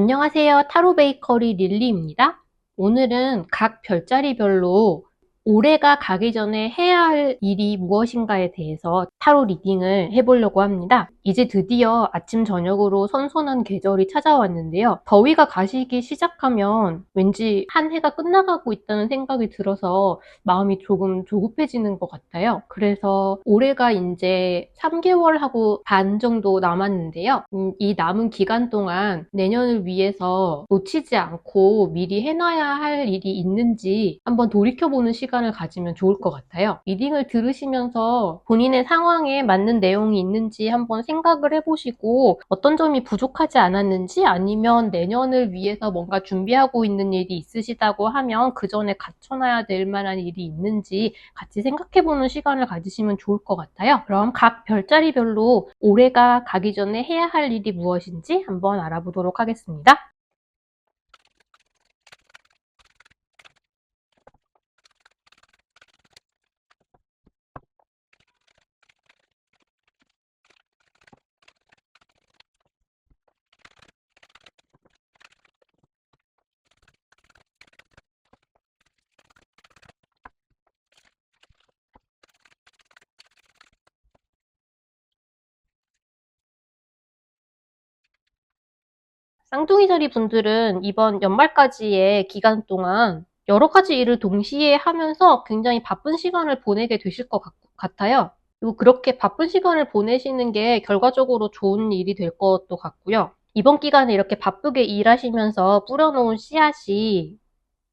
안녕하세요. 타로 베이커리 릴리입니다. 오늘은 각 별자리별로 올해가 가기 전에 해야 할 일이 무엇인가에 대해서 타로 리딩을 해보려고 합니다. 이제 드디어 아침 저녁으로 선선한 계절이 찾아왔는데요. 더위가 가시기 시작하면 왠지 한 해가 끝나가고 있다는 생각이 들어서 마음이 조금 조급해지는 것 같아요. 그래서 올해가 이제 3개월하고 반 정도 남았는데요. 음, 이 남은 기간 동안 내년을 위해서 놓치지 않고 미리 해놔야 할 일이 있는지 한번 돌이켜보는 시간을 가지면 좋을 것 같아요. 리딩을 들으시면서 본인의 상황에 맞는 내용이 있는지 한번 생각 을 해보시고 어떤 점이 부족하지 않았는지 아니면 내년을 위해서 뭔가 준비하고 있는 일이 있으시다고 하면 그 전에 갖춰놔야 될 만한 일이 있는지 같이 생각해보는 시간을 가지시면 좋을 것 같아요. 그럼 각 별자리별로 올해가 가기 전에 해야 할 일이 무엇인지 한번 알아보도록 하겠습니다. 쌍둥이 자리 분들은 이번 연말까지의 기간 동안 여러 가지 일을 동시에 하면서 굉장히 바쁜 시간을 보내게 되실 것 같, 아요 그리고 그렇게 바쁜 시간을 보내시는 게 결과적으로 좋은 일이 될 것도 같고요. 이번 기간에 이렇게 바쁘게 일하시면서 뿌려놓은 씨앗이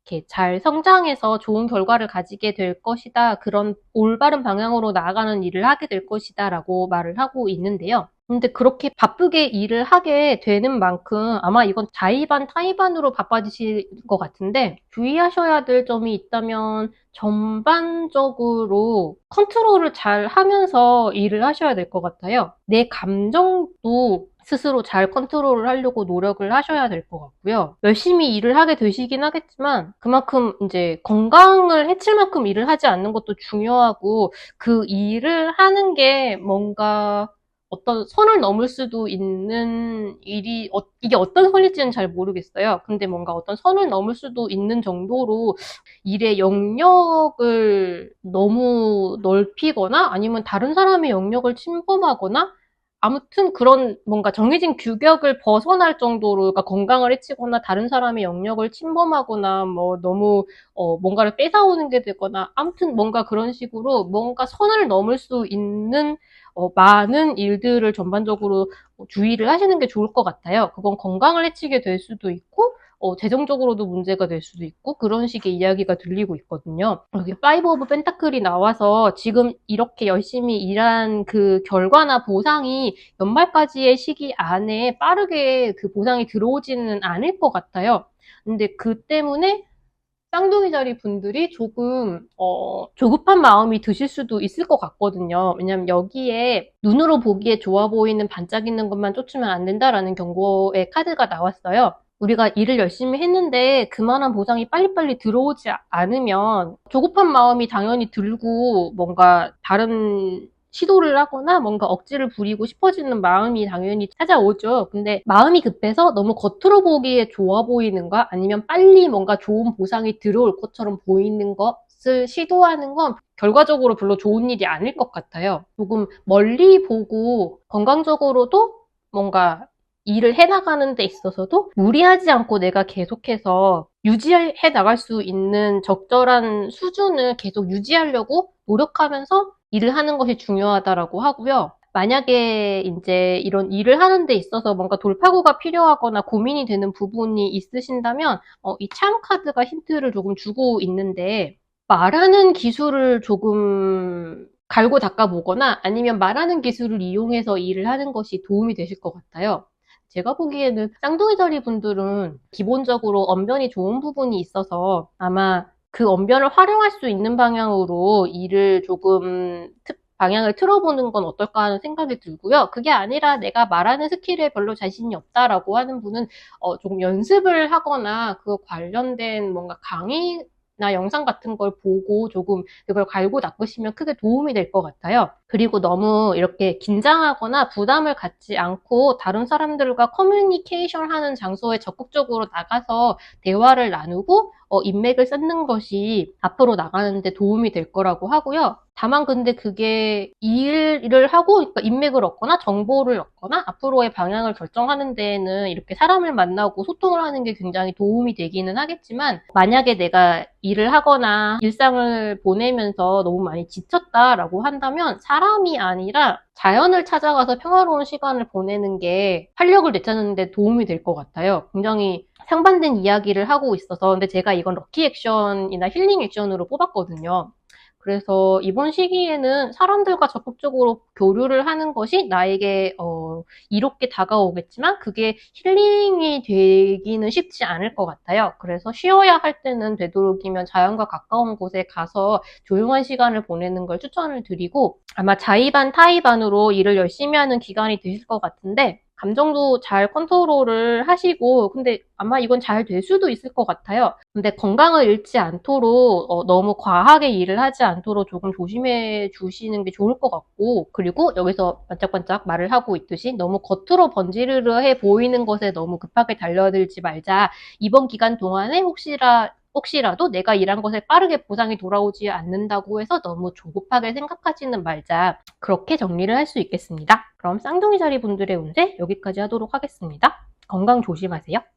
이렇게 잘 성장해서 좋은 결과를 가지게 될 것이다. 그런 올바른 방향으로 나아가는 일을 하게 될 것이다. 라고 말을 하고 있는데요. 근데 그렇게 바쁘게 일을 하게 되는 만큼 아마 이건 자의반 타의반으로 바빠지실 것 같은데 주의하셔야 될 점이 있다면 전반적으로 컨트롤을 잘 하면서 일을 하셔야 될 것 같아요. 내 감정도 스스로 잘 컨트롤을 하려고 노력을 하셔야 될 것 같고요. 열심히 일을 하게 되시긴 하겠지만 그만큼 이제 건강을 해칠 만큼 일을 하지 않는 것도 중요하고 그 일을 하는 게 뭔가 어떤 선을 넘을 수도 있는 일이 어, 이게 어떤 선일지는 잘 모르겠어요. 근데 뭔가 어떤 선을 넘을 수도 있는 정도로 일의 영역을 너무 넓히거나 아니면 다른 사람의 영역을 침범하거나 아무튼 그런 뭔가 정해진 규격을 벗어날 정도로 그러니까 건강을 해치거나 다른 사람의 영역을 침범하거나 뭐 너무 어 뭔가를 뺏어오는 게 되거나 아무튼 뭔가 그런 식으로 뭔가 선을 넘을 수 있는 어 많은 일들을 전반적으로 주의를 하시는 게 좋을 것 같아요. 그건 건강을 해치게 될 수도 있고 어, 재정적으로도 문제가 될 수도 있고 그런 식의 이야기가 들리고 있거든요. 여기 파이브 오브 펜타클이 나와서 지금 이렇게 열심히 일한 그 결과나 보상이 연말까지의 시기 안에 빠르게 그 보상이 들어오지는 않을 것 같아요. 근데 그 때문에 쌍둥이 자리 분들이 조금 어, 조급한 마음이 드실 수도 있을 것 같거든요. 왜냐면 여기에 눈으로 보기에 좋아 보이는 반짝이는 것만 쫓으면 안 된다라는 경고의 카드가 나왔어요. 우리가 일을 열심히 했는데 그만한 보상이 빨리빨리 들어오지 않으면 조급한 마음이 당연히 들고 뭔가 다른 시도를 하거나 뭔가 억지를 부리고 싶어지는 마음이 당연히 찾아오죠. 근데 마음이 급해서 너무 겉으로 보기에 좋아 보이는가 아니면 빨리 뭔가 좋은 보상이 들어올 것처럼 보이는 것을 시도하는 건 결과적으로 별로 좋은 일이 아닐 것 같아요. 조금 멀리 보고 건강적으로도 뭔가 일을 해나가는 데 있어서도 무리하지 않고 내가 계속해서 유지해 나갈 수 있는 적절한 수준을 계속 유지하려고 노력하면서 일을 하는 것이 중요하다라고 하고요. 만약에 이제 이런 일을 하는 데 있어서 뭔가 돌파구가 필요하거나 고민이 되는 부분이 있으신다면 어, 이참 카드가 힌트를 조금 주고 있는데 말하는 기술을 조금 갈고 닦아보거나 아니면 말하는 기술을 이용해서 일을 하는 것이 도움이 되실 것 같아요. 제가 보기에는 쌍둥이 자리 분들은 기본적으로 언변이 좋은 부분이 있어서 아마 그 언변을 활용할 수 있는 방향으로 일을 조금 방향을 틀어보는 건 어떨까 하는 생각이 들고요. 그게 아니라 내가 말하는 스킬에 별로 자신이 없다라고 하는 분은 어, 조금 연습을 하거나 그 관련된 뭔가 강의 나 영상 같은 걸 보고 조금 그걸 갈고 닦으시면 크게 도움이 될 것 같아요. 그리고 너무 이렇게 긴장하거나 부담을 갖지 않고 다른 사람들과 커뮤니케이션 하는 장소에 적극적으로 나가서 대화를 나누고 어, 인맥을 쌓는 것이 앞으로 나가는데 도움이 될 거라고 하고요. 다만 근데 그게 일을 하고 그러니까 인맥을 얻거나 정보를 얻거나 앞으로의 방향을 결정하는 데에는 이렇게 사람을 만나고 소통을 하는 게 굉장히 도움이 되기는 하겠지만 만약에 내가 일을 하거나 일상을 보내면서 너무 많이 지쳤다라고 한다면 사람 이 아니라 자연을 찾아가서 평화로운 시간을 보내는 게 활력을 되찾는 데 도움이 될 것 같아요. 굉장히 상반된 이야기를 하고 있어서 근데 제가 이건 럭키 액션이나 힐링 액션으로 뽑았거든요. 그래서 이번 시기에는 사람들과 적극적으로 교류를 하는 것이 나에게 어, 이롭게 다가오겠지만 그게 힐링이 되기는 쉽지 않을 것 같아요. 그래서 쉬어야 할 때는 되도록이면 자연과 가까운 곳에 가서 조용한 시간을 보내는 걸 추천을 드리고 아마 자의반 타의반으로 일을 열심히 하는 기간이 되실 것 같은데 감정도 잘 컨트롤을 하시고 근데 아마 이건 잘 될 수도 있을 것 같아요. 근데 건강을 잃지 않도록 어, 너무 과하게 일을 하지 않도록 조금 조심해 주시는 게 좋을 것 같고 그리고 여기서 반짝반짝 말을 하고 있듯이 너무 겉으로 번지르르해 보이는 것에 너무 급하게 달려들지 말자. 이번 기간 동안에 혹시라 혹시라도 내가 일한 것에 빠르게 보상이 돌아오지 않는다고 해서 너무 조급하게 생각하지는 말자. 그렇게 정리를 할 수 있겠습니다. 그럼 쌍둥이 자리 분들의 운세 여기까지 하도록 하겠습니다. 건강 조심하세요.